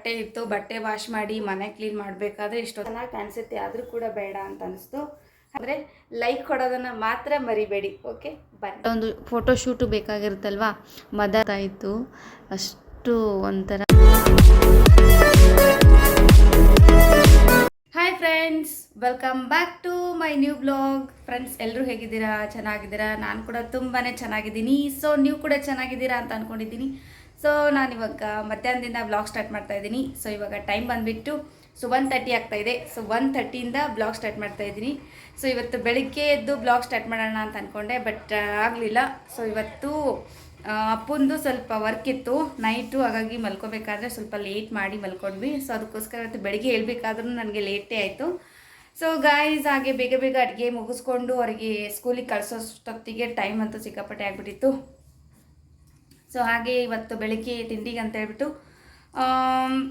ಬಟ್ಟೆ ಇತ್ತು ಬಟ್ಟೆ ವಾಶ್ ಮಾಡಿ ಮನೆ ಕ್ಲೀನ್ ಮಾಡಬೇಕಾದ್ರೆ ಇಷ್ಟು ಚೆನ್ನಾಗಿ ಕಾಣಿಸುತ್ತೆ ಆದರೂ ಕೂಡ ಬೇಡ ಅಂತ ಅನಿಸ್ತು. ಅಂದರೆ ಲೈಕ್ ಕೊಡೋದನ್ನು ಮಾತ್ರ ಮರಿಬೇಡಿ ಓಕೆ ಬಾಯ್ ಒಂದು ಫೋಟೋ ಶೂಟು ಬೇಕಾಗಿರುತ್ತಲ್ವಾ? ಮದರ್ ಆಯಿತು ಅಷ್ಟು ಒಂಥರ. Hi friends welcome back to my new blog friends ಎಲ್ಲರೂ ಹೇಗಿದ್ದೀರಾ? ಚೆನ್ನಾಗಿದ್ದೀರಾ? ನಾನು ಕೂಡ ತುಂಬಾ ಚೆನ್ನಾಗಿದ್ದೀನಿ. ಸೊ ನೀವು ಕೂಡ ಚೆನ್ನಾಗಿದ್ದೀರಾ ಅಂತ ಅಂದ್ಕೊಂಡಿದ್ದೀನಿ ಸೊ ನಾನು ಇವಾಗ ಮಧ್ಯಾಹ್ನದಿಂದ ಬ್ಲಾಗ್ ಸ್ಟಾರ್ಟ್ ಮಾಡ್ತಾ ಇದ್ದೀನಿ. ಸೊ ಇವಾಗ ಟೈಮ್ ಬಂದುಬಿಟ್ಟು ಸೊ ಒನ್ ತರ್ಟಿ ಆಗ್ತಾ ಇದೆ. ಸೊ ಒನ್ ತರ್ಟಿಯಿಂದ ಬ್ಲಾಗ್ ಸ್ಟಾರ್ಟ್ ಮಾಡ್ತಾ ಇದ್ದೀನಿ. ಸೊ ಇವತ್ತು ಬೆಳಿಗ್ಗೆ ಎದ್ದು ಬ್ಲಾಗ್ ಸ್ಟಾರ್ಟ್ ಮಾಡೋಣ ಅಂತ ಅಂದ್ಕೊಂಡೆ ಬಟ್ ಆಗಲಿಲ್ಲ. ಸೊ ಇವತ್ತು ಅಪ್ಪಂದು ಸ್ವಲ್ಪ ವರ್ಕ್ ಇತ್ತು. ನೈಟು ಹಾಗಾಗಿ ಮಲ್ಕೋಬೇಕಾದ್ರೆ ಸ್ವಲ್ಪ ಲೇಟ್ ಮಾಡಿ ಮಲ್ಕೊಂಡ್ವಿ. ಸೊ ಅದಕ್ಕೋಸ್ಕರ ಇವತ್ತು ಬೆಳಿಗ್ಗೆ ಹೇಳಬೇಕಾದ್ರೂ ನನಗೆ ಲೇಟೇ ಆಯಿತು. ಸೊ ಗಾಯ್ಸ್ ಹಾಗೆ ಬೇಗ ಬೇಗ ಅಡುಗೆ ಮುಗಿಸ್ಕೊಂಡು ಅವರಿಗೆ ಸ್ಕೂಲಿಗೆ ಕಳಿಸೋಷ್ಟೊತ್ತಿಗೆ ಟೈಮ್ ಅಂತೂ ಸಿಕ್ಕಾಪಟ್ಟೆ ಆಗಿಬಿಟ್ಟಿತ್ತು. ಸೊ ಹಾಗೆ ಇವತ್ತು ಬೆಳಿಗ್ಗೆ ತಿಂಡಿಗೆ ಅಂತ ಹೇಳ್ಬಿಟ್ಟು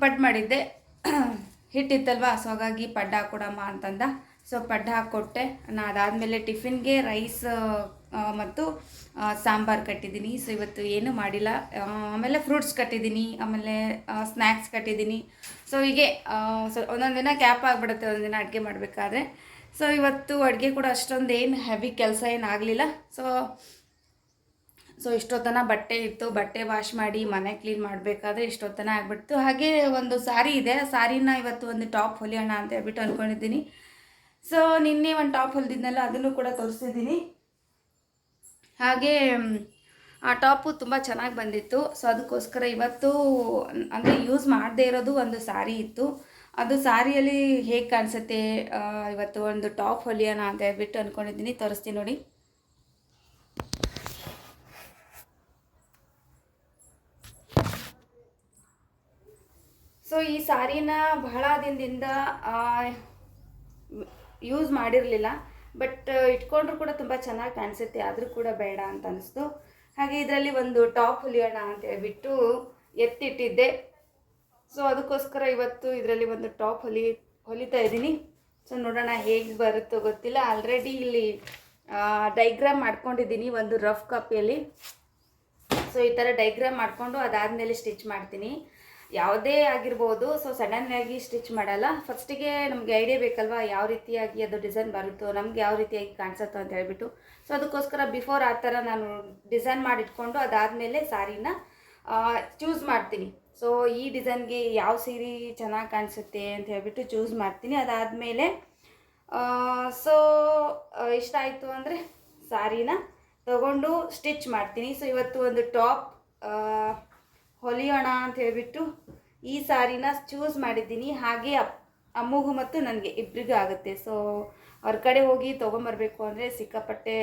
ಪಡ್ ಮಾಡಿದ್ದೆ. ಹಿಟ್ಟಿತ್ತಲ್ವಾ? ಸೊ ಹಾಗಾಗಿ ಪಡ್ಡು ಹಾಕ್ಕೊಡಮ್ಮ ಅಂತಂದ. ಸೊ ಪಡ್ಡು ಹಾಕ್ಕೊಟ್ಟೆ ನಾನು ಅದಾದಮೇಲೆ ಟಿಫಿನ್ಗೆ ರೈಸ್ ಮತ್ತು ಸಾಂಬಾರು ಕಟ್ಟಿದ್ದೀನಿ. ಸೊ ಇವತ್ತು ಏನೂ ಮಾಡಿಲ್ಲ. ಆಮೇಲೆ ಫ್ರೂಟ್ಸ್ ಕಟ್ಟಿದ್ದೀನಿ. ಆಮೇಲೆ ಸ್ನ್ಯಾಕ್ಸ್ ಕಟ್ಟಿದ್ದೀನಿ. ಸೊ ಹೀಗೆ ಸೊ ಒಂದೊಂದು ದಿನ ಕ್ಯಾಪ್ ಆಗಿಬಿಡುತ್ತೆ. ಒಂದೊಂದು ದಿನ ಅಡುಗೆ ಮಾಡಬೇಕಾದ್ರೆ. ಸೊ ಇವತ್ತು ಅಡುಗೆ ಕೂಡ ಅಷ್ಟೊಂದು ಏನು ಹೆವಿ ಕೆಲಸ ಏನು ಆಗಲಿಲ್ಲ. ಸೊ ಸೊ ಇಷ್ಟೊತ್ತನ ಬಟ್ಟೆ ಇತ್ತು, ಬಟ್ಟೆ ವಾಶ್ ಮಾಡಿ, ಮನೆ ಕ್ಲೀನ್ ಮಾಡಬೇಕಾದ್ರೆ ಇಷ್ಟೊತ್ತನ ಆಗಿಬಿಡ್ತು. ಹಾಗೆ ಒಂದು ಸಾರಿ ಇದೆ. ಸಾರಿನ ಇವತ್ತು ಒಂದು ಟಾಪ್ ಹೊಲಿಯೋಣ ಅಂತ ಹೇಳ್ಬಿಟ್ಟು ಅಂದ್ಕೊಂಡಿದ್ದೀನಿ ಸೊ ನಿನ್ನೆ ಒಂದು ಟಾಪ್ ಹೊಲಿದಿದ್ನಲ್ಲ, ಅದನ್ನು ಕೂಡ ತೋರಿಸಿದ್ದೀನಿ. ಹಾಗೆ ಆ ಟಾಪು ತುಂಬ ಚೆನ್ನಾಗಿ ಬಂದಿತ್ತು. ಸೊ ಅದಕ್ಕೋಸ್ಕರ ಇವತ್ತು, ಅಂದರೆ ಯೂಸ್ ಮಾಡದೇ ಇರೋದು ಒಂದು ಸಾರಿ ಇತ್ತು. ಅದು ಸಾರಿಯಲ್ಲಿ ಹೇಗೆ ಕಾಣಿಸುತ್ತೆ? ಇವತ್ತು ಒಂದು ಟಾಪ್ ಹೊಲಿಯೋಣ ಅಂತ ಹೇಳ್ಬಿಟ್ಟು ಅಂದ್ಕೊಂಡಿದ್ದೀನಿ ತೋರಿಸ್ತೀನಿ ನೋಡಿ. ಸೊ ಈ ಸಾರಿನ ಬಹಳ ದಿನದಿಂದ ಯೂಸ್ ಮಾಡಿರಲಿಲ್ಲ. ಬಟ್ ಇಟ್ಕೊಂಡ್ರು ಕೂಡ ತುಂಬ ಚೆನ್ನಾಗಿ ಕಾಣಿಸುತ್ತೆ. ಆದರೂ ಕೂಡ ಬೇಡ ಅಂತ ಅನಿಸ್ತು. ಹಾಗೆ ಇದರಲ್ಲಿ ಒಂದು ಟಾಪ್ ಹೊಲಿಯೋಣ ಅಂತ ಹೇಳಿಬಿಟ್ಟು ಎತ್ತಿಟ್ಟಿದ್ದೆ. ಸೊ ಅದಕ್ಕೋಸ್ಕರ ಇವತ್ತು ಇದರಲ್ಲಿ ಒಂದು ಟಾಪ್ ಹೊಲಿ, ಹೊಲಿತಾ ಇದ್ದೀನಿ. ಸೊ ನೋಡೋಣ ಹೇಗೆ ಬರುತ್ತೋ ಗೊತ್ತಿಲ್ಲ. ಆಲ್ರೆಡಿ ಇಲ್ಲಿ ಡೈಗ್ರಾಮ್ ಮಾಡ್ಕೊಂಡಿದ್ದೀನಿ ಒಂದು ರಫ್ ಕಾಪಿಯಲ್ಲಿ ಸೊ ಈ ಥರ ಡೈಗ್ರಾಮ್ ಮಾಡಿಕೊಂಡು ಅದಾದಮೇಲೆ ಸ್ಟಿಚ್ ಮಾಡ್ತೀನಿ. ಯಾವುದೇ ಆಗಿರ್ಬೋದು. ಸೊ ಸಡನ್ನಾಗಿ ಸ್ಟಿಚ್ ಮಾಡಲ್ಲ. ಫಸ್ಟಿಗೆ ನಮಗೆ ಐಡಿಯಾ ಬೇಕಲ್ವಾ ಯಾವ ರೀತಿಯಾಗಿ ಅದು ಡಿಸೈನ್ ಬರುತ್ತೋ, ನಮಗೆ ಯಾವ ರೀತಿಯಾಗಿ ಕಾಣಿಸುತ್ತೋ ಅಂತ ಹೇಳ್ಬಿಟ್ಟು. ಸೊ ಅದಕ್ಕೋಸ್ಕರ ಬಿಫೋರ್ ಆ ಥರ ನಾನು ಡಿಸೈನ್ ಮಾಡಿಟ್ಕೊಂಡು ಅದಾದಮೇಲೆ ಸಾರಿನ ಚೂಸ್ ಮಾಡ್ತೀನಿ. ಸೊ ಈ ಡಿಸೈನ್ಗೆ ಯಾವ ಸೀರೆ ಚೆನ್ನಾಗಿ ಕಾಣಿಸುತ್ತೆ ಅಂತ ಹೇಳ್ಬಿಟ್ಟು ಚೂಸ್ ಮಾಡ್ತೀನಿ. ಅದಾದಮೇಲೆ ಸೊ ಇಷ್ಟ ಆಯಿತು ಅಂದರೆ ಸಾರಿನ ತಗೊಂಡು ಸ್ಟಿಚ್ ಮಾಡ್ತೀನಿ. ಸೊ ಇವತ್ತು ಒಂದು ಟಾಪ್ ಹೊಲಿಯೋಣ ಅಂತ ಹೇಳಿಬಿಟ್ಟು ಈ ಸಾರಿನ ಚೂಸ್ ಮಾಡಿದ್ದೀನಿ. ಹಾಗೆ ಅಮ್ಮಗೂ ಮತ್ತು ನನಗೆ ಇಬ್ಬರಿಗೂ ಆಗುತ್ತೆ. ಸೊ ಅವ್ರ ಕಡೆ ಹೋಗಿ ತೊಗೊಂಬರ್ಬೇಕು ಅಂದರೆ ಸಿಕ್ಕಾಪಟ್ಟೆ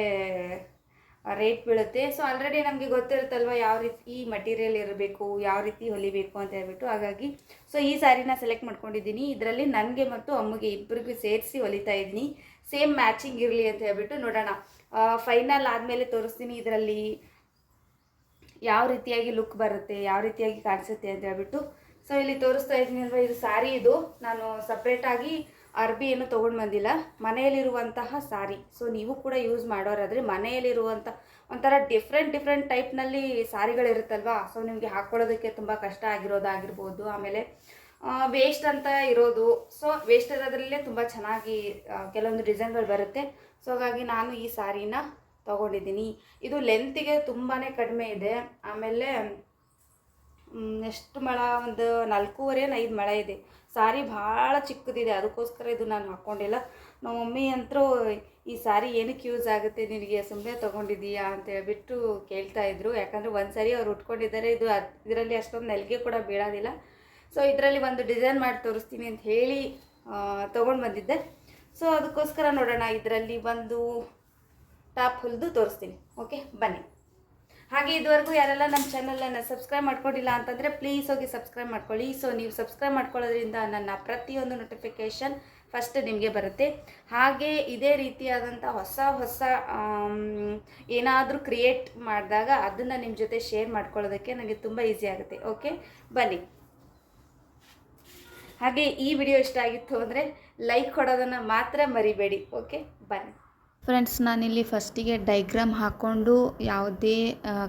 ರೇಟ್ ಬೀಳುತ್ತೆ. ಸೊ ಆಲ್ರೆಡಿ ನಮಗೆ ಗೊತ್ತಿರುತ್ತಲ್ವ ಯಾವ ರೀತಿ ಮಟೀರಿಯಲ್ ಇರಬೇಕು, ಯಾವ ರೀತಿ ಹೊಲಿಬೇಕು ಅಂತ ಹೇಳ್ಬಿಟ್ಟು. ಹಾಗಾಗಿ ಸೊ ಈ ಸಾರಿನ ಸೆಲೆಕ್ಟ್ ಮಾಡ್ಕೊಂಡಿದ್ದೀನಿ. ಇದರಲ್ಲಿ ನನಗೆ ಮತ್ತು ಅಮ್ಮಗೆ ಇಬ್ಬರಿಗೂ ಸೇರಿಸಿ ಹೊಲಿತಾ ಇದ್ದೀನಿ. ಸೇಮ್ ಮ್ಯಾಚಿಂಗ್ ಇರಲಿ ಅಂತ ಹೇಳ್ಬಿಟ್ಟು ನೋಡೋಣ. ಫೈನಲ್ ಆದಮೇಲೆ ತೋರಿಸ್ತೀನಿ ಇದರಲ್ಲಿ. ಯಾವ ರೀತಿಯಾಗಿ ಲುಕ್ ಬರುತ್ತೆ, ಯಾವ ರೀತಿಯಾಗಿ ಕಾಣಿಸುತ್ತೆ ಅಂತ ಹೇಳ್ಬಿಟ್ಟು. ಸೊ ಇಲ್ಲಿ ತೋರಿಸ್ತಾ ಇದ್ದೀನಿ ಅಲ್ವಾ, ಇದು ಸಾರಿ ಇದು. ನಾನು ಸಪ್ರೇಟಾಗಿ ಅರ್ಬಿ ಏನು ತೊಗೊಂಡು ಬಂದಿಲ್ಲ. ಮನೆಯಲ್ಲಿರುವಂತಹ ಸಾರಿ ಸೊ ನೀವು ಕೂಡ ಯೂಸ್ ಮಾಡೋರಾದರೆ ಮನೆಯಲ್ಲಿರುವಂಥ ಒಂಥರ ಡಿಫ್ರೆಂಟ್ ಡಿಫ್ರೆಂಟ್ ಟೈಪ್ನಲ್ಲಿ ಸಾರಿಗಳಿರುತ್ತಲ್ವಾ? ಸೊ ನಿಮಗೆ ಹಾಕ್ಕೊಳ್ಳೋದಕ್ಕೆ ತುಂಬ ಕಷ್ಟ ಆಗಿರೋದಾಗಿರ್ಬೋದು. ಆಮೇಲೆ ವೇಸ್ಟ್ ಅಂತ ಇರೋದು. ಸೊ ವೇಸ್ಟ್ ಇರೋದ್ರಲ್ಲೇ ತುಂಬ ಚೆನ್ನಾಗಿ ಕೆಲವೊಂದು ಡಿಸೈನ್ಗಳು ಬರುತ್ತೆ. ಸೊ ಹಾಗಾಗಿ ನಾನು ಈ ಸಾರಿನ ತೊಗೊಂಡಿದ್ದೀನಿ. ಇದು ಲೆಂತಿಗೆ ತುಂಬಾ ಕಡಿಮೆ ಇದೆ. ಆಮೇಲೆ ಎಷ್ಟು ಮಳ? ಒಂದು ನಾಲ್ಕೂವರೆ ಐದು ಮಳೆ ಇದೆ. ಸಾರಿ ಭಾಳ ಚಿಕ್ಕದಿದೆ. ಅದಕ್ಕೋಸ್ಕರ ಇದು ನಾನು ಹಾಕ್ಕೊಂಡಿಲ್ಲ ನಮ್ಮ ಮಮ್ಮಿ ಅಂತರೂ, ಈ ಸಾರಿ ಏನಕ್ಕೆ ಯೂಸ್ ಆಗುತ್ತೆ? ನಿನಗೆ ಸುಮ್ಮನೆ ತೊಗೊಂಡಿದ್ದೀಯಾ ಅಂತ ಹೇಳ್ಬಿಟ್ಟು ಕೇಳ್ತಾ ಇದ್ರು. ಯಾಕಂದರೆ ಒಂದು ಸಾರಿ ಅವ್ರು ಉಟ್ಕೊಂಡಿದ್ದಾರೆ. ಇದು ಇದರಲ್ಲಿ ಅಷ್ಟೊಂದು ನೆಲಿಗೆ ಕೂಡ ಬೀಳೋದಿಲ್ಲ. ಸೊ ಇದರಲ್ಲಿ ಒಂದು ಡಿಸೈನ್ ಮಾಡಿ ತೋರಿಸ್ತೀನಿ ಅಂತ ಹೇಳಿ ತೊಗೊಂಡು ಬಂದಿದ್ದೆ. ಸೊ ಅದಕ್ಕೋಸ್ಕರ ನೋಡೋಣ. ಇದರಲ್ಲಿ ಒಂದು ಟಾಪ್ ಹೊಲಿದು ತೋರಿಸ್ತೀನಿ. ಓಕೆ ಬನ್ನಿ. ಹಾಗೆ ಇದುವರೆಗೂ ಯಾರೆಲ್ಲ ನಮ್ಮ ಚಾನಲನ್ನು ಸಬ್ಸ್ಕ್ರೈಬ್ ಮಾಡ್ಕೊಂಡಿಲ್ಲ ಅಂತಂದರೆ ಪ್ಲೀಸ್ ಹೋಗಿ ಸಬ್ಸ್ಕ್ರೈಬ್ ಮಾಡ್ಕೊಳ್ಳಿ. ಸೊ ನೀವು ಸಬ್ಸ್ಕ್ರೈಬ್ ಮಾಡ್ಕೊಳ್ಳೋದ್ರಿಂದ ನನ್ನ ಪ್ರತಿಯೊಂದು ನೋಟಿಫಿಕೇಷನ್ ಫಸ್ಟ್ ನಿಮಗೆ ಬರುತ್ತೆ. ಹಾಗೆ ಇದೇ ರೀತಿಯಾದಂಥ ಹೊಸ ಹೊಸ ಏನಾದರೂ ಕ್ರಿಯೇಟ್ ಮಾಡಿದಾಗ ಅದನ್ನು ನಿಮ್ಮ ಜೊತೆ ಶೇರ್ ಮಾಡ್ಕೊಳ್ಳೋದಕ್ಕೆ ನನಗೆ ತುಂಬ ಈಸಿ ಆಗುತ್ತೆ. ಓಕೆ ಬನ್ನಿ. ಹಾಗೆ ಈ ವಿಡಿಯೋ ಇಷ್ಟ ಆಗಿತ್ತು ಅಂದರೆ ಲೈಕ್ ಕೊಡೋದನ್ನು ಮಾತ್ರ ಮರಿಬೇಡಿ. ಓಕೆ ಬನ್ನಿ. ಫ್ರೆಂಡ್ಸ್ ನಾನಿಲ್ಲಿ ಫಸ್ಟಿಗೆ ಡೈಗ್ರಾಮ್ ಹಾಕ್ಕೊಂಡು ಯಾವುದೇ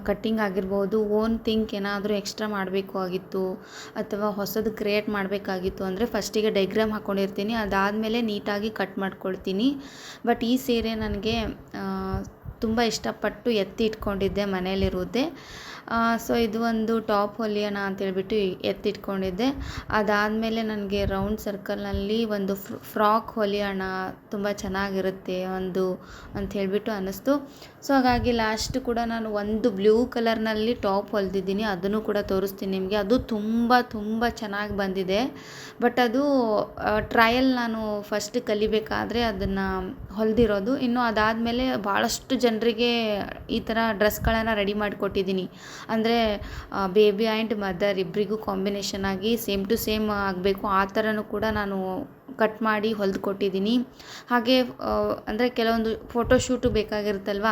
ಕಟ್ಟಿಂಗ್ ಆಗಿರ್ಬೋದು ಓನ್ ಥಿಂಕ್ ಏನಾದರೂ ಎಕ್ಸ್ಟ್ರಾ ಮಾಡಬೇಕು ಆಗಿತ್ತು, ಅಥವಾ ಹೊಸದು ಕ್ರಿಯೇಟ್ ಮಾಡಬೇಕಾಗಿತ್ತು ಅಂದರೆ ಫಸ್ಟಿಗೆ ಡೈಗ್ರಾಮ್ ಹಾಕ್ಕೊಂಡಿರ್ತೀನಿ ಅದಾದಮೇಲೆ ನೀಟಾಗಿ ಕಟ್ ಮಾಡ್ಕೊಳ್ತೀನಿ. ಬಟ್ ಈ ಸೀರೆ ನನಗೆ ತುಂಬ ಇಷ್ಟಪಟ್ಟು ಎತ್ತಿ ಇಟ್ಕೊಂಡಿದ್ದೆ ಮನೇಲಿರೋದೇ ಸೊ ಇದು ಒಂದು ಟಾಪ್ ಹೊಲಿಯೋಣ ಅಂತೇಳ್ಬಿಟ್ಟು ಎತ್ತಿಟ್ಕೊಂಡಿದ್ದೆ. ಅದಾದಮೇಲೆ ನನಗೆ ರೌಂಡ್ ಸರ್ಕಲ್ನಲ್ಲಿ ಒಂದು ಫ್ರಾಕ್ ಹೊಲಿಯೋಣ ತುಂಬ ಚೆನ್ನಾಗಿರುತ್ತೆ ಒಂದು ಅಂತ ಹೇಳಿಬಿಟ್ಟು ಅನ್ನಿಸ್ತು. ಸೊ ಹಾಗಾಗಿ ಲಾಸ್ಟ್ ಕೂಡ ನಾನು ಒಂದು ಬ್ಲೂ ಕಲರ್ನಲ್ಲಿ ಟಾಪ್ ಹೊಲಿದಿದ್ದೀನಿ. ಅದನ್ನು ಕೂಡ ತೋರಿಸ್ತೀನಿ ನಿಮಗೆ. ಅದು ತುಂಬ ತುಂಬ ಚೆನ್ನಾಗಿ ಬಂದಿದೆ. ಬಟ್ ಅದು ಟ್ರಯಲ್ ನಾನು ಫಸ್ಟ್ ಕಲಿಬೇಕಾದ್ರೆ ಅದನ್ನು ಹೊಲಿದಿರೋದು. ಇನ್ನು ಅದಾದಮೇಲೆ ಭಾಳಷ್ಟು ಜನರಿಗೆ ಈ ಥರ ಡ್ರೆಸ್ಗಳನ್ನು ರೆಡಿ ಮಾಡಿಕೊಟ್ಟಿದ್ದೀನಿ. ಅಂದರೆ ಬೇಬಿ ಆ್ಯಂಡ್ ಮದರ್ ಇಬ್ಬರಿಗೂ ಕಾಂಬಿನೇಷನ್ ಆಗಿ ಸೇಮ್ ಟು ಸೇಮ್ ಆಗಬೇಕು. ಆ ಥರನೂ ಕೂಡ ನಾನು ಕಟ್ ಮಾಡಿ ಹೊಲ್ದು ಕೊಟ್ಟಿದ್ದೀನಿ ಹಾಗೆ ಅಂದರೆ ಕೆಲವೊಂದು ಫೋಟೋಶೂಟು ಬೇಕಾಗಿರುತ್ತಲ್ವ?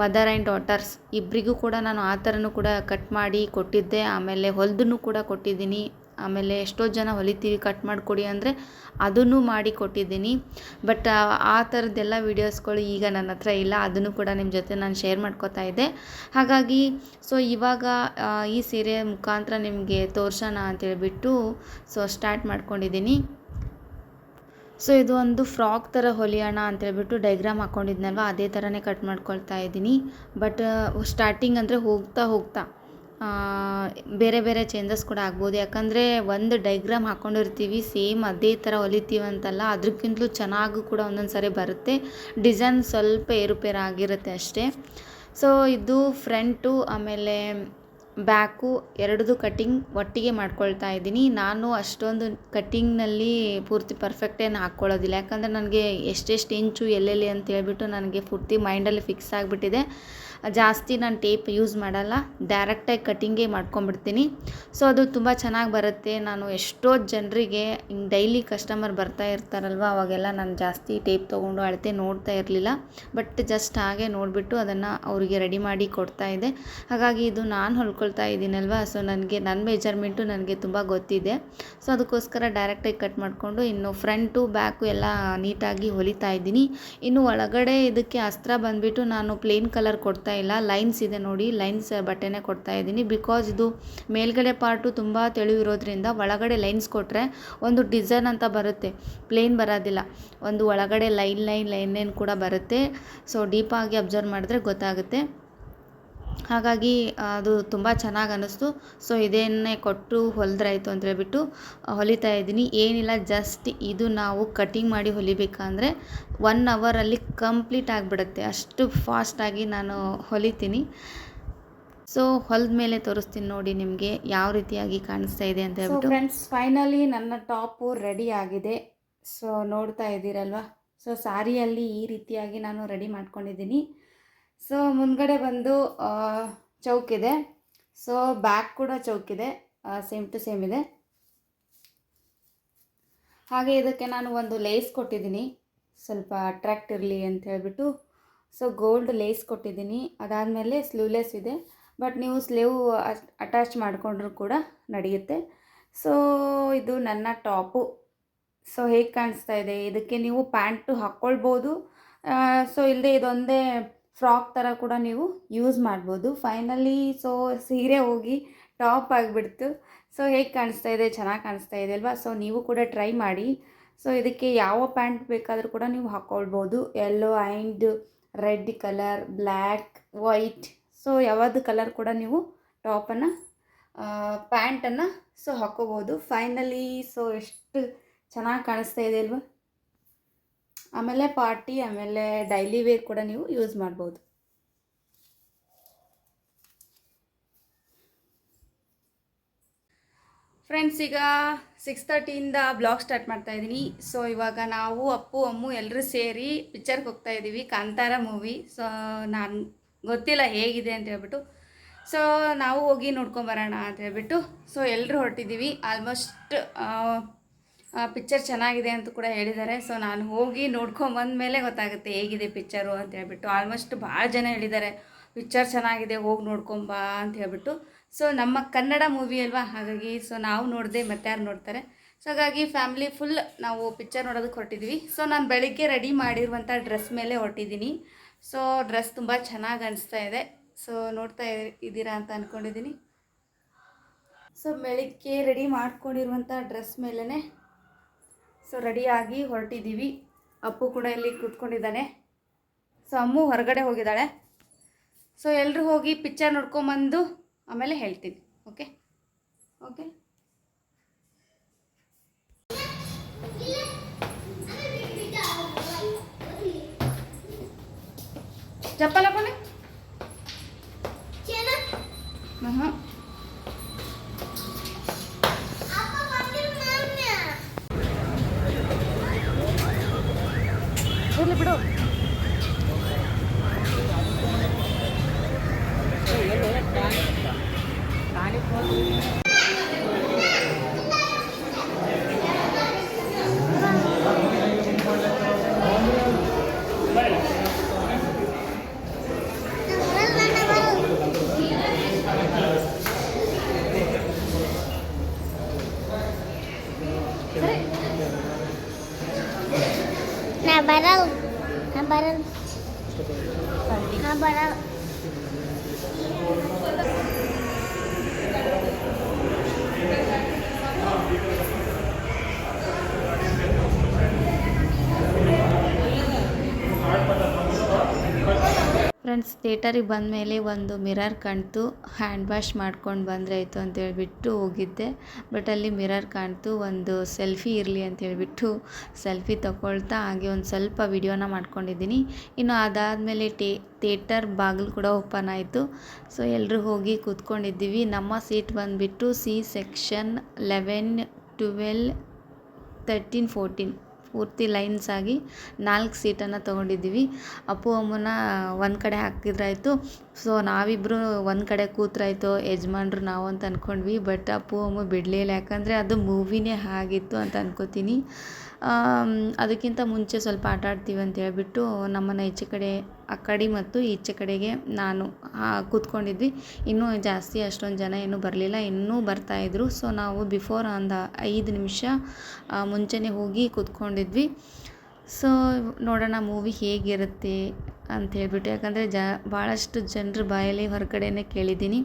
ಮದರ್ ಆ್ಯಂಡ್ ಡಾಟರ್ಸ್ ಇಬ್ಬರಿಗೂ ಕೂಡ ನಾನು ಆ ಥರನೂ ಕೂಡ ಕಟ್ ಮಾಡಿ ಕೊಟ್ಟಿದ್ದೆ. ಆಮೇಲೆ ಹೊಲ್ದೂ ಕೂಡ ಕೊಟ್ಟಿದ್ದೀನಿ ಆಮೇಲೆ ಎಷ್ಟೋ ಜನ ಹೊಲಿತೀವಿ ಕಟ್ ಮಾಡಿಕೊಡಿ ಅಂದರೆ ಅದನ್ನು ಮಾಡಿ ಕೊಟ್ಟಿದ್ದೀನಿ. ಬಟ್ ಆ ಥರದ್ದೆಲ್ಲ ವೀಡಿಯೋಸ್ಗಳು ಈಗ ನನ್ನ ಹತ್ರ ಇಲ್ಲ, ಅದನ್ನು ಕೂಡ ನಿಮ್ಮ ಜೊತೆ ನಾನು ಶೇರ್ ಮಾಡ್ಕೋತಾ ಇದ್ದೆ. ಹಾಗಾಗಿ ಸೊ ಇವಾಗ ಈ ಸೀರೆ ಮುಖಾಂತರ ನಿಮಗೆ ತೋರ್ಸೋಣ ಅಂತೇಳಿಬಿಟ್ಟು ಸೊ ಸ್ಟಾರ್ಟ್ ಮಾಡ್ಕೊಂಡಿದ್ದೀನಿ. ಸೊ ಇದು ಒಂದು ಫ್ರಾಕ್ ಥರ ಹೊಲಿಯೋಣ ಅಂತೇಳ್ಬಿಟ್ಟು ಡೈಗ್ರಾಮ್ ಹಾಕ್ಕೊಂಡಿದ್ನಲ್ವ ಅದೇ ಥರನೇ ಕಟ್ ಮಾಡ್ಕೊಳ್ತಾ ಇದ್ದೀನಿ. ಬಟ್ ಸ್ಟಾರ್ಟಿಂಗ್ ಅಂದರೆ ಹೋಗ್ತಾ ಹೋಗ್ತಾ. ಬೇರೆ ಬೇರೆ ಚೇಂಜಸ್ ಕೂಡ ಆಗ್ಬೋದು. ಯಾಕಂದರೆ ಒಂದು ಡೈಗ್ರಾಮ್ ಹಾಕ್ಕೊಂಡಿರ್ತೀವಿ ಸೇಮ್ ಅದೇ ಥರ ಹೊಲಿತೀವಿ ಅಂತಲ್ಲ ಅದಕ್ಕಿಂತಲೂ ಚೆನ್ನಾಗೂ ಕೂಡ ಒಂದೊಂದು ಸಾರಿ ಬರುತ್ತೆ. ಡಿಸೈನ್ ಸ್ವಲ್ಪ ಏರುಪೇರು ಆಗಿರುತ್ತೆ ಅಷ್ಟೇ. ಸೊ ಇದು ಫ್ರಂಟು ಆಮೇಲೆ ಬ್ಯಾಕು, ಎರಡದು ಕಟ್ಟಿಂಗ್ ಒಟ್ಟಿಗೆ ಮಾಡ್ಕೊಳ್ತಾ ಇದ್ದೀನಿ. ನಾನು ಅಷ್ಟೊಂದು ಕಟ್ಟಿಂಗ್ನಲ್ಲಿ ಪೂರ್ತಿ ಪರ್ಫೆಕ್ಟ್ ಏನು ಹಾಕ್ಕೊಳ್ಳೋದಿಲ್ಲ. ಯಾಕಂದರೆ ನನಗೆ ಎಷ್ಟೆಷ್ಟು ಇಂಚು ಎಲ್ಲೆಲ್ಲಿ ಅಂತ ಹೇಳ್ಬಿಟ್ಟು ನನಗೆ ಪೂರ್ತಿ ಮೈಂಡಲ್ಲಿ ಫಿಕ್ಸ್ ಆಗಿಬಿಟ್ಟಿದೆ. ಜಾಸ್ತಿ ನಾನು ಟೇಪ್ ಯೂಸ್ ಮಾಡಲ್ಲ ಡೈರೆಕ್ಟಾಗಿ ಕಟ್ಟಿಂಗೇ ಮಾಡ್ಕೊಂಬಿಡ್ತೀನಿ ಸೊ ಅದು ತುಂಬ ಚೆನ್ನಾಗಿ ಬರುತ್ತೆ. ನಾನು ಎಷ್ಟೋ ಜನರಿಗೆ, ಹಿಂಗೆ ಡೈಲಿ ಕಸ್ಟಮರ್ ಬರ್ತಾ ಇರ್ತಾರಲ್ವ, ಅವಾಗೆಲ್ಲ ನಾನು ಜಾಸ್ತಿ ಟೇಪ್ ತೊಗೊಂಡು ಅಳತೆ ನೋಡ್ತಾ ಇರಲಿಲ್ಲ. ಬಟ್ ಜಸ್ಟ್ ಹಾಗೆ ನೋಡಿಬಿಟ್ಟು ಅದನ್ನು ಅವರಿಗೆ ರೆಡಿ ಮಾಡಿ ಕೊಡ್ತಾ ಇದ್ದೆ. ಹಾಗಾಗಿ ಇದು ನಾನು ಹೊಲ್ಕೊಳ್ತಾ ಇದ್ದೀನಲ್ವ ಸೊ ನನಗೆ ನನ್ನ ಮೆಜರ್ಮೆಂಟು ನನಗೆ ತುಂಬ ಗೊತ್ತಿದೆ. ಸೊ ಅದಕ್ಕೋಸ್ಕರ ಡೈರೆಕ್ಟಾಗಿ ಕಟ್ ಮಾಡಿಕೊಂಡು ಇನ್ನು ಫ್ರಂಟು ಬ್ಯಾಕು ಎಲ್ಲ ನೀಟಾಗಿ ಹೊಲಿತಾ ಇದ್ದೀನಿ. ಇನ್ನು ಒಳಗಡೆ ಇದಕ್ಕೆ ಅಸ್ತ್ರ ಬಂದುಬಿಟ್ಟು ನಾನು ಪ್ಲೇನ್ ಕಲರ್ ಕೊಡ್ತಾ ಇಲ್ಲ. ಲೈನ್ಸ್ ಇದೆ ನೋಡಿ. ಲೈನ್ಸ್ ಬಟ್ಟೆನೇ ಕೊಡ್ತಾ ಇದ್ದೀನಿ. ಬಿಕಾಸ್ ಇದು ಮೇಲ್ಗಡೆ ಪಾರ್ಟು ತುಂಬ ತೆಳುವಿರೋದ್ರಿಂದ ಒಳಗಡೆ ಲೈನ್ಸ್ ಕೊಟ್ಟರೆ ಒಂದು ಡಿಸೈನ್ ಅಂತ ಬರುತ್ತೆ. ಪ್ಲೇನ್ ಬರೋದಿಲ್ಲ. ಒಂದು ಒಳಗಡೆ ಲೈನ್ ಲೈನ್ ಲೈನ್ ಲೈನ್ ಕೂಡ ಬರುತ್ತೆ. ಸೊ ಡೀಪಾಗಿ ಅಬ್ಸರ್ವ್ ಮಾಡಿದ್ರೆ ಗೊತ್ತಾಗುತ್ತೆ. ಹಾಗಾಗಿ, ಅದು ತುಂಬ ಚೆನ್ನಾಗಿ ಅನ್ನಿಸ್ತು. ಸೊ ಇದನ್ನೇ ಕೊಟ್ಟು ಹೊಲಿದ್ರಾಯ್ತು ಅಂತ ಹೇಳ್ಬಿಟ್ಟು ಹೊಲಿತಾ ಇದ್ದೀನಿ. ಏನಿಲ್ಲ, ಜಸ್ಟ್ ಇದು ನಾವು ಕಟಿಂಗ್ ಮಾಡಿ ಹೊಲಿಬೇಕಂದ್ರೆ ಒನ್ ಅವರಲ್ಲಿ ಕಂಪ್ಲೀಟ್ ಆಗಿಬಿಡುತ್ತೆ. ಅಷ್ಟು ಫಾಸ್ಟಾಗಿ ನಾನು ಹೊಲಿತೀನಿ. ಸೊ ಹೊಲ್ದ ಮೇಲೆ ತೋರಿಸ್ತೀನಿ ನೋಡಿ ನಿಮಗೆ ಯಾವ ರೀತಿಯಾಗಿ ಕಾಣಿಸ್ತಾ ಇದೆ ಅಂತ ಹೇಳ್ಬಿಟ್ಟು. ಫ್ರೆಂಡ್ಸ್ ಫೈನಲಿ ನನ್ನ ಟಾಪು ರೆಡಿ ಆಗಿದೆ. ಸೊ ನೋಡ್ತಾ ಇದ್ದೀರಲ್ವಾ? ಸೊ ಸಾರಿಯಲ್ಲಿ ಈ ರೀತಿಯಾಗಿ ನಾನು ರೆಡಿ ಮಾಡ್ಕೊಂಡಿದ್ದೀನಿ. ಸೊ ಮುಂದ್ಗಡೆ ಬಂದು ಚೌಕ್ ಚೌಕಿದೆ ಸೊ ಬ್ಯಾಕ್ ಕೂಡ ಚೌಕಿದೆ ಸೇಮ್ ಟು ಸೇಮ್ ಇದೆ. ಹಾಗೆ ಇದಕ್ಕೆ ನಾನು ಒಂದು ಲೇಸ್ ಕೊಟ್ಟಿದ್ದೀನಿ. ಸ್ವಲ್ಪ ಅಟ್ರಾಕ್ಟ್ ಇರಲಿ ಅಂತ ಹೇಳಿಬಿಟ್ಟು. ಸೊ ಗೋಲ್ಡ್ ಲೇಸ್ ಕೊಟ್ಟಿದ್ದೀನಿ. ಅದಾದಮೇಲೆ ಸ್ಲೀವ್ಲೆಸ್ ಇದೆ. ಬಟ್ ನೀವು ಸ್ಲೀವ್ ಅಟ್ಯಾಚ್ ಮಾಡಿಕೊಂಡ್ರೂ ಕೂಡ ನಡೆಯುತ್ತೆ. ಸೊ ಇದು ನನ್ನ ಟಾಪು. ಸೊ ಹೇಗೆ ಕಾಣಿಸ್ತಾ ಇದೆ? ಇದಕ್ಕೆ ನೀವು ಪ್ಯಾಂಟು ಹಾಕ್ಕೊಳ್ಬೋದು. ಸೊ ಇಲ್ಲದೆ ಇದೊಂದೇ ಫ್ರಾಕ್ ಥರ ಕೂಡ ನೀವು ಯೂಸ್ ಮಾಡ್ಬೋದು. ಫೈನಲಿ ಸೊ ಸೀರೆ ಹೋಗಿ ಟಾಪ್ ಆಗಿಬಿಡ್ತು. ಸೊ ಹೇಗೆ ಕಾಣಿಸ್ತಾ ಇದೆ? ಚೆನ್ನಾಗಿ ಕಾಣಿಸ್ತಾ ಇದೆ ಅಲ್ವಾ? ಸೊ ನೀವು ಕೂಡ ಟ್ರೈ ಮಾಡಿ. ಸೊ ಇದಕ್ಕೆ ಯಾವ ಪ್ಯಾಂಟ್ ಬೇಕಾದರೂ ಕೂಡ ನೀವು ಹಾಕ್ಕೊಳ್ಬೋದು yellow and red colour black white so ಯಾವುದು ಕಲರ್ ಕೂಡ ನೀವು ಟಾಪನ್ನು ಪ್ಯಾಂಟನ್ನು ಸೊ ಹಾಕ್ಕೋಬೋದು ಫೈನಲಿ ಸೊ ಎಷ್ಟು ಚೆನ್ನಾಗಿ ಕಾಣಿಸ್ತಾ ಇದೆ ಅಲ್ವಾ? ಆಮೇಲೆ ಪಾರ್ಟಿ, ಆಮೇಲೆ ಡೈಲಿ ವೇರ್ ಕೂಡ ನೀವು ಯೂಸ್ ಮಾಡ್ಬೋದು. ಫ್ರೆಂಡ್ಸ್ ಈಗ ಸಿಕ್ಸ್ ತರ್ಟಿಯಿಂದ ಬ್ಲಾಗ್ ಸ್ಟಾರ್ಟ್ ಮಾಡ್ತಾ ಇದ್ದೀನಿ. ಸೊ ಇವಾಗ ನಾವು, ಅಪ್ಪು, ಅಮ್ಮು ಎಲ್ಲರೂ ಸೇರಿ ಪಿಕ್ಚರ್ಗೆ ಹೋಗ್ತಾ ಇದ್ದೀವಿ, ಕಾಂತಾರ ಮೂವಿ ಸೊ ನಾನು ಗೊತ್ತಿಲ್ಲ ಹೇಗಿದೆ ಅಂತ ಹೇಳ್ಬಿಟ್ಟು. ಸೊ ನಾವು ಹೋಗಿ ನೋಡ್ಕೊಂಬರೋಣ ಅಂತ ಹೇಳ್ಬಿಟ್ಟು. ಸೊ ಎಲ್ಲರೂ ಹೊರಟಿದ್ದೀವಿ. ಆಲ್ಮೋಸ್ಟ್ ಪಿಕ್ಚರ್ ಚೆನ್ನಾಗಿದೆ ಅಂತ ಕೂಡ ಹೇಳಿದ್ದಾರೆ. ಸೊ ನಾನು ಹೋಗಿ ನೋಡ್ಕೊಂಡ್ಬಂದ ಮೇಲೆ ಗೊತ್ತಾಗುತ್ತೆ ಹೇಗಿದೆ ಪಿಕ್ಚರು ಅಂತ ಹೇಳ್ಬಿಟ್ಟು. ಆಲ್ಮೋಸ್ಟ್ ಭಾಳ ಜನ ಹೇಳಿದ್ದಾರೆ ಪಿಕ್ಚರ್ ಚೆನ್ನಾಗಿದೆ, ಹೋಗಿ ನೋಡ್ಕೊಂಬಾ ಅಂತ ಹೇಳ್ಬಿಟ್ಟು. ಸೊ ನಮ್ಮ ಕನ್ನಡ ಮೂವಿ ಅಲ್ವಾ? ಹಾಗಾಗಿ ಸೊ ನಾವು ನೋಡಿದೆ ಮತ್ತೆ ಯಾರು ನೋಡ್ತಾರೆ. ಸೊ ಹಾಗಾಗಿ ಫ್ಯಾಮಿಲಿ ಫುಲ್ ನಾವು ಪಿಕ್ಚರ್ ನೋಡೋದಕ್ಕೆ ಹೊರಟಿದ್ವಿ. ಸೊ ನಾನು ಬೆಳಿಗ್ಗೆ ರೆಡಿ ಮಾಡಿರುವಂಥ ಡ್ರೆಸ್ ಮೇಲೆ ಹೊರಟಿದ್ದೀನಿ ಸೊ ಡ್ರೆಸ್ ತುಂಬ ಚೆನ್ನಾಗಿ ಅನಿಸ್ತಾ ಇದೆ. ಸೊ ನೋಡ್ತಾ ಇದ್ದೀರಾ ಅಂತ ಅಂದ್ಕೊಂಡಿದ್ದೀನಿ ಸೊ ಬೆಳಿಗ್ಗೆ ರೆಡಿ ಮಾಡ್ಕೊಂಡಿರುವಂಥ ಡ್ರೆಸ್ ಮೇಲೇ ಸೊ ರೆಡಿಯಾಗಿ ಹೊರಟಿದ್ದೀವಿ. ಅಪ್ಪು ಕೂಡ ಇಲ್ಲಿ ಕೂತ್ಕೊಂಡಿದ್ದಾನೆ. ಸೊ ಅಮ್ಮು ಹೊರಗಡೆ ಹೋಗಿದ್ದಾಳೆ. ಸೊ ಎಲ್ಲರೂ ಹೋಗಿ ಪಿಕ್ಚರ್ ನೋಡ್ಕೊಂಬಂದು ಆಮೇಲೆ ಹೇಳ್ತೀನಿ. ಓಕೆ ಓಕೆ ಚಪ್ಪಲ್ ಹಾಕೊಂಡೆ ಹಾಂ ಫ್ರೆಂಡ್ಸ್, ಥಿಯೇಟರಿಗೆ ಬಂದ ಮೇಲೆ ಒಂದು ಮಿರರ್ ಕಾಣ್ತು. ಹ್ಯಾಂಡ್ ವಾಶ್ ಮಾಡ್ಕೊಂಡು ಬಂದ್ರಾಯಿತು ಆಯಿತು ಅಂತ ಹೇಳ್ಬಿಟ್ಟು ಹೋಗಿದ್ದೆ. ಬಟ್ ಅಲ್ಲಿ ಮಿರರ್ ಕಾಣ್ತು. ಒಂದು ಸೆಲ್ಫಿ ಇರಲಿ ಅಂತ ಹೇಳ್ಬಿಟ್ಟು ಸೆಲ್ಫಿ ತಗೊಳ್ತಾ ಹಾಗೆ ಒಂದು ಸ್ವಲ್ಪ ವಿಡಿಯೋನ ಮಾಡ್ಕೊಂಡಿದ್ದೀನಿ. ಇನ್ನು ಅದಾದಮೇಲೆ ಟೇ, ಥಿಯೇಟರ್ ಬಾಗಿಲು ಕೂಡ ಓಪನ್ ಆಯಿತು. ಸೊ ಎಲ್ಲರೂ ಹೋಗಿ ಕೂತ್ಕೊಂಡಿದ್ದೀವಿ. ನಮ್ಮ ಸೀಟ್ ಬಂದುಬಿಟ್ಟು C section eleven, twelve, thirteen, fourteen. ಪೂರ್ತಿ ಲೈನ್ಸ್ ಆಗಿ ನಾಲ್ಕು ಸೀಟನ್ನು ತೊಗೊಂಡಿದ್ದೀವಿ. ಅಪ್ಪು ಅಮ್ಮನ ಒಂದು ಕಡೆ ಹಾಕಿದ್ರಾಯ್ತು ಸೊ ನಾವಿಬ್ಬರು ಒಂದು ಕಡೆ ಕೂತ್ರಾಯ್ತು, ಯಜಮಾನ್ರು ನಾವು ಅಂತ ಅಂದ್ಕೊಂಡ್ವಿ ಬಟ್ ಅಪ್ಪು, ಅಮ್ಮ ಬಿಡಲಿಲ್ಲ ಯಾಕಂದರೆ ಅದು ಮೂವಿನೇ ಆಗಿತ್ತು ಅಂತ ಅಂದ್ಕೋತೀನಿ ಅದಕ್ಕಿಂತ ಮುಂಚೆ ಸ್ವಲ್ಪ ಆಟ ಆಡ್ತೀವಿ ಅಂತ ಹೇಳಿಬಿಟ್ಟು ನಮ್ಮನ್ನು ಈಚೆ ಕಡೆ ಆ ಕಡೆ ಮತ್ತು ಈಚೆ ಕಡೆಗೆ ನಾನು ಕೂತ್ಕೊಂಡಿದ್ವಿ. ಇನ್ನೂ ಜಾಸ್ತಿ ಅಷ್ಟೊಂದು ಜನ ಏನೂ ಬರಲಿಲ್ಲ. ಇನ್ನೂ ಬರ್ತಾಯಿದ್ರು ಸೊ ನಾವು ಬಿಫೋರ್ ಒಂದು ಐದು ನಿಮಿಷ ಮುಂಚೆಯೇ ಮುಂಚೆನೇ ಹೋಗಿ ಕೂತ್ಕೊಂಡಿದ್ವಿ. ಸೊ ನೋಡೋಣ ಮೂವಿ ಹೇಗಿರುತ್ತೆ ಅಂತ ಹೇಳ್ಬಿಟ್ಟು. ಯಾಕಂದರೆ ಜ ಭಾಳಷ್ಟು ಜನರ ಬಾಯಲ್ಲಿ ಹೊರಗಡೆನೇ ಕೇಳಿದ್ದೀನಿ.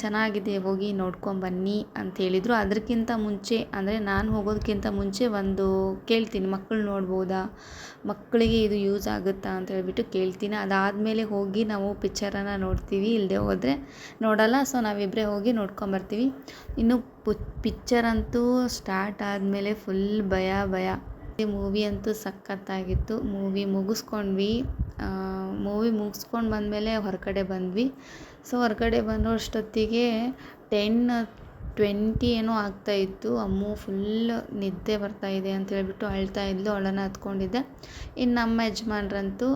ಚೆನ್ನಾಗಿದೆ, ಹೋಗಿ ನೋಡ್ಕೊಂಬನ್ನಿ ಅಂತ ಹೇಳಿದರು. ಅದಕ್ಕಿಂತ ಮುಂಚೆ, ಅಂದರೆ ನಾನು ಹೋಗೋದಕ್ಕಿಂತ ಮುಂಚೆ ಒಂದು ಕೇಳ್ತೀನಿ. ಮಕ್ಕಳು ನೋಡ್ಬೋದಾ? ಮಕ್ಕಳಿಗೆ ಇದು ಯೂಸ್ ಆಗುತ್ತಾ ಅಂತ ಹೇಳ್ಬಿಟ್ಟು ಕೇಳ್ತೀನಿ. ಅದಾದಮೇಲೆ ಹೋಗಿ ನಾವು ಪಿಕ್ಚರನ್ನು ನೋಡ್ತೀವಿ. ಇಲ್ಲದೆ ಹೋದರೆ ನೋಡಲ್ಲ. ಸೊ ನಾವಿಬ್ಬರೇ ಹೋಗಿ ನೋಡ್ಕೊಂಬರ್ತೀವಿ ಇನ್ನು ಪಿಕ್ಚರ್ ಅಂತೂ ಸ್ಟಾರ್ಟ್ ಆದಮೇಲೆ ಫುಲ್ ಭಯ ಭಯ. ಮೂವಿ ಅಂತೂ ಸಖತ್ತಾಗಿತ್ತು. ಮೂವಿ ಮುಗಿಸ್ಕೊಂಡ್ವಿ. ಮೂವಿ ಮುಗಿಸ್ಕೊಂಡು ಬಂದಮೇಲೆ ಹೊರಗಡೆ ಬಂದ್ವಿ. ಸೊ, ಹೊರಗಡೆ ಬಂದಷ್ಟೊತ್ತಿಗೆ ಟೆನ್, ಟ್ವೆಂಟಿ ಏನೋ ಆಗ್ತಾಯಿತ್ತು ಅಮ್ಮು ಫುಲ್ ನಿದ್ದೆ ಬರ್ತಾಯಿದೆ ಅಂತ ಹೇಳ್ಬಿಟ್ಟು ಅಳ್ತಾ ಇದ್ಲು. ಅವಳನ್ನು ಹತ್ಕೊಂಡಿದ್ದೆ. ಇನ್ನು ನಮ್ಮ ಯಜಮಾನ್ರಂತೂ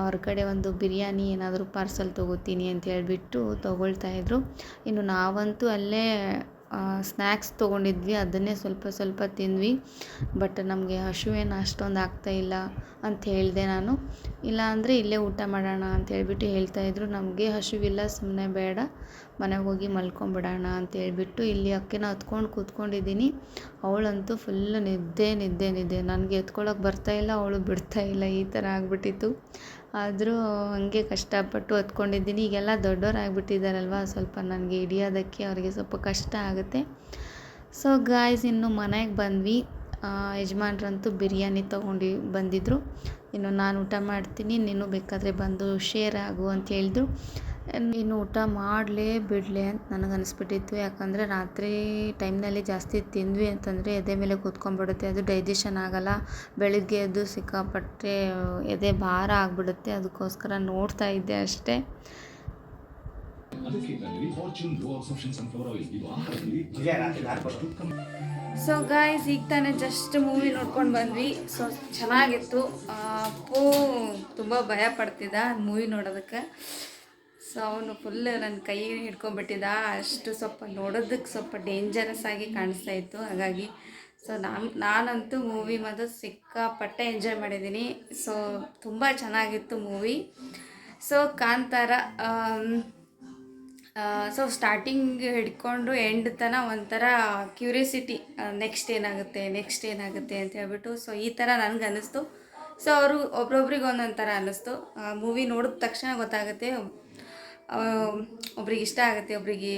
ಹೊರಗಡೆ ಒಂದು ಬಿರಿಯಾನಿ ಏನಾದರೂ ಪಾರ್ಸಲ್ ತೊಗೋತೀನಿ ಅಂತ ಹೇಳ್ಬಿಟ್ಟು ತೊಗೊಳ್ತಾಯಿದ್ರು ಇನ್ನು ನಾವಂತೂ ಅಲ್ಲೇ ಸ್ನ್ಯಾಕ್ಸ್ ತೊಗೊಂಡಿದ್ವಿ. ಅದನ್ನೇ ಸ್ವಲ್ಪ ಸ್ವಲ್ಪ ತಿಂದ್ವಿ. ಬಟ್ ನಮಗೆ ಹಸಿವೇನು ಅಷ್ಟೊಂದು ಆಗ್ತಾಯಿಲ್ಲ ಅಂತ ಹೇಳಿದೆ ನಾನು. ಇಲ್ಲ ಅಂದರೆ ಇಲ್ಲೇ ಊಟ ಮಾಡೋಣ ಅಂತ ಹೇಳ್ಬಿಟ್ಟು ಹೇಳ್ತಾಯಿದ್ರು ನಮಗೆ ಹಸಿವಿಲ್ಲ ಸುಮ್ಮನೆ ಬೇಡ. ಮನೆಗೆ ಹೋಗಿ ಮಲ್ಕೊಂಬಿಡೋಣ ಅಂತ ಹೇಳಿಬಿಟ್ಟು ಇಲ್ಲಿ ಅಕ್ಕಿನ ಹತ್ಕೊಂಡು ಕೂತ್ಕೊಂಡಿದ್ದೀನಿ. ಅವಳಂತೂ ಫುಲ್ ನಿದ್ದೆ ನಿದ್ದೆ ನಿದ್ದೆ. ನನಗೆ ಎತ್ಕೊಳ್ಳೋಕೆ ಬರ್ತಾಯಿಲ್ಲ ಅವಳು ಬಿಡ್ತಾಯಿಲ್ಲ ಈ ಥರ ಆಗಿಬಿಟ್ಟಿತ್ತು. ಆದರೂ ಹಂಗೆ ಕಷ್ಟಪಟ್ಟು ಹೊತ್ಕೊಂಡಿದ್ದೀನಿ. ಈಗೆಲ್ಲ ದೊಡ್ಡೋರಾಗ್ಬಿಟ್ಟಿದ್ದಾರಲ್ವ ಸ್ವಲ್ಪ ನನಗೆ ಹಿಡಿಯೋದಕ್ಕೆ ಅವರಿಗೆ ಸ್ವಲ್ಪ ಕಷ್ಟ ಆಗುತ್ತೆ. ಸೊ ಗಾಯ್ಸ್ ಇನ್ನು ಮನೆಗೆ ಬಂದ್ವಿ. ಯಜಮಾನ್ರಂತೂ ಬಿರಿಯಾನಿ ತೊಗೊಂಡು ಬಂದಿದ್ದರು ಇನ್ನು ನಾನು ಊಟ ಮಾಡ್ತೀನಿ, ನೀನು ಬೇಕಾದರೆ ಬಂದು ಶೇರ್ ಆಗು ಅಂತ ಹೇಳಿದ್ರು. ನೀನು ಊಟ ಮಾಡಲೇ ಬಿಡಲೇ ಅಂತ ನನಗೆ ಅನಿಸ್ಬಿಟ್ಟಿತ್ತು. ಯಾಕಂದರೆ ರಾತ್ರಿ ಟೈಮ್ನಲ್ಲಿ ಜಾಸ್ತಿ ತಿಂದ್ವಿ ಅಂತಂದರೆ ಎದೆ ಮೇಲೆ ಕೂತ್ಕೊಂಡ್ಬಿಡುತ್ತೆ, ಅದು ಡೈಜೆಷನ್ ಆಗಲ್ಲ. ಬೆಳಿಗ್ಗೆ ಎದ್ದು ಸಿಕ್ಕಾಪಟ್ಟೆ ಎದೆ ಭಾರ ಆಗಿಬಿಡುತ್ತೆ, ಅದಕ್ಕೋಸ್ಕರ ನೋಡ್ತಾ ಇದ್ದೆ ಅಷ್ಟೇ. ಸೊ ಗಾಯ್ಸ್ ಈಗ ತಾನೇ ಜಸ್ಟ್ ಮೂವಿ ನೋಡ್ಕೊಂಡು ಬಂದ್ವಿ. ಸೊ ಚೆನ್ನಾಗಿತ್ತು. ಅಪ್ಪು ತುಂಬ ಭಯ ಪಡ್ತಿದ್ದ ಮೂವಿ ನೋಡೋದಕ್ಕೆ. ಸೊ ಅವನು ಫುಲ್ ನನ್ನ ಕೈ ಹಿಡ್ಕೊಂಡ್ಬಿಟ್ಟಿದ್ದ. ಅಷ್ಟು ಸ್ವಲ್ಪ ನೋಡೋದಕ್ಕೆ ಸ್ವಲ್ಪ ಡೇಂಜರಸ್ ಆಗಿ ಕಾಣಿಸ್ತಾ ಇತ್ತು. ಹಾಗಾಗಿ ಸೊ ನಾನು ನಾನಂತೂ ಮೂವಿ ಮಾತ್ರ ಸಿಕ್ಕಾಪಟ್ಟೆ ಎಂಜಾಯ್ ಮಾಡಿದ್ದೀನಿ. ಸೊ ತುಂಬ ಚೆನ್ನಾಗಿತ್ತು movie so Kantara so starting ಹಿಡ್ಕೊಂಡು ಎಂಡ್ ತನ ಒಂಥರ ಕ್ಯೂರಿಯಾಸಿಟಿ ನೆಕ್ಸ್ಟ್ ಏನಾಗುತ್ತೆ ನೆಕ್ಸ್ಟ್ ಏನಾಗುತ್ತೆ ಅಂತ ಹೇಳ್ಬಿಟ್ಟು ಸೊ ಈ ಥರ ನನಗೆ ಅನ್ನಿಸ್ತು. ಸೊ ಅವರು ಒಬ್ರೊಬ್ರಿಗೆ ಒಂದೊಂದು ಥರ ಅನ್ನಿಸ್ತು. ಮೂವಿ ನೋಡಿದ ತಕ್ಷಣ ಗೊತ್ತಾಗುತ್ತೆ ಒಬ್ರಿಗೆ ಇಷ್ಟ ಆಗುತ್ತೆ, ಒಬ್ರಿಗೆ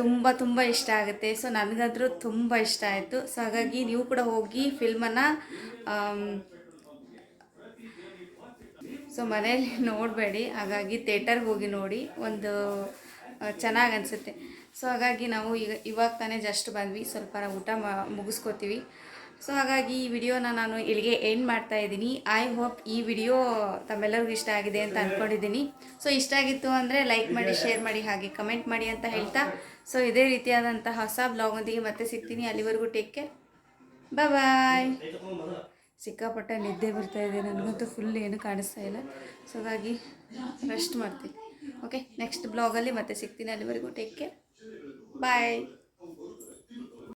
ತುಂಬ ತುಂಬ ಇಷ್ಟ ಆಗುತ್ತೆ. ಸೊ ನನಗಂತೂ ತುಂಬ ಇಷ್ಟ ಆಯಿತು. ಸೊ ಹಾಗಾಗಿ ನೀವು ಕೂಡ ಹೋಗಿ ಫಿಲ್ಮನ್ನು ಸೊ ಮನೇಲಿ ನೋಡಬೇಡಿ. ಹಾಗಾಗಿ ಥೇಟರ್ಗೆ ಹೋಗಿ ನೋಡಿ. ಒಂದು ಚೆನ್ನಾಗಿ ಅನಿಸುತ್ತೆ. ಸೊ ಹಾಗಾಗಿ ನಾವು ಈಗ ಇವಾಗ ತಾನೇ ಜಸ್ಟ್ ಬಂದ್ವಿ. ಸ್ವಲ್ಪ ಊಟ ಮಾ ಮುಗಿಸ್ಕೋತೀವಿ. ಸೊ ಹಾಗಾಗಿ ಈ ವಿಡಿಯೋನ ನಾನು ಇಲ್ಲಿಗೆ ಎಂಡ್ ಮಾಡ್ತಾ ಇದ್ದೀನಿ. ಐ ಹೋಪ್ ಈ ವಿಡಿಯೋ ತಮ್ಮೆಲ್ಲರಿಗೂ ಇಷ್ಟ ಆಗಿದೆ ಅಂತ ಅಂದ್ಕೊಂಡಿದ್ದೀನಿ ಸೊ ಇಷ್ಟ ಆಗಿತ್ತು ಅಂದರೆ ಲೈಕ್ ಮಾಡಿ ಶೇರ್ ಮಾಡಿ ಹಾಗೆ ಕಮೆಂಟ್ ಮಾಡಿ ಅಂತ ಹೇಳ್ತಾ. ಸೊ ಇದೇ ರೀತಿಯಾದಂಥ ಹೊಸ ಬ್ಲಾಗೊಂದಿಗೆ ಮತ್ತೆ ಸಿಗ್ತೀನಿ. ಅಲ್ಲಿವರೆಗೂ ಟೇಕ್ ಕೇರ್ ಬಾಯ್ ಸಿಕ್ಕಾಪಟ್ಟೆ ನಿದ್ದೆ ಬರ್ತಾ ಇದೆ. ನನಗಂತೂ ಫುಲ್ ಏನು ಕಾಣಿಸ್ತಾ ಇಲ್ಲ. ಸೊ ಹಾಗಾಗಿ ರೆಸ್ಟ್ ಮಾಡ್ತೀನಿ. ಓಕೆ ನೆಕ್ಸ್ಟ್ ಬ್ಲಾಗಲ್ಲಿ ಮತ್ತೆ ಸಿಗ್ತೀನಿ ಅಲ್ಲಿವರೆಗೂ. Take care bye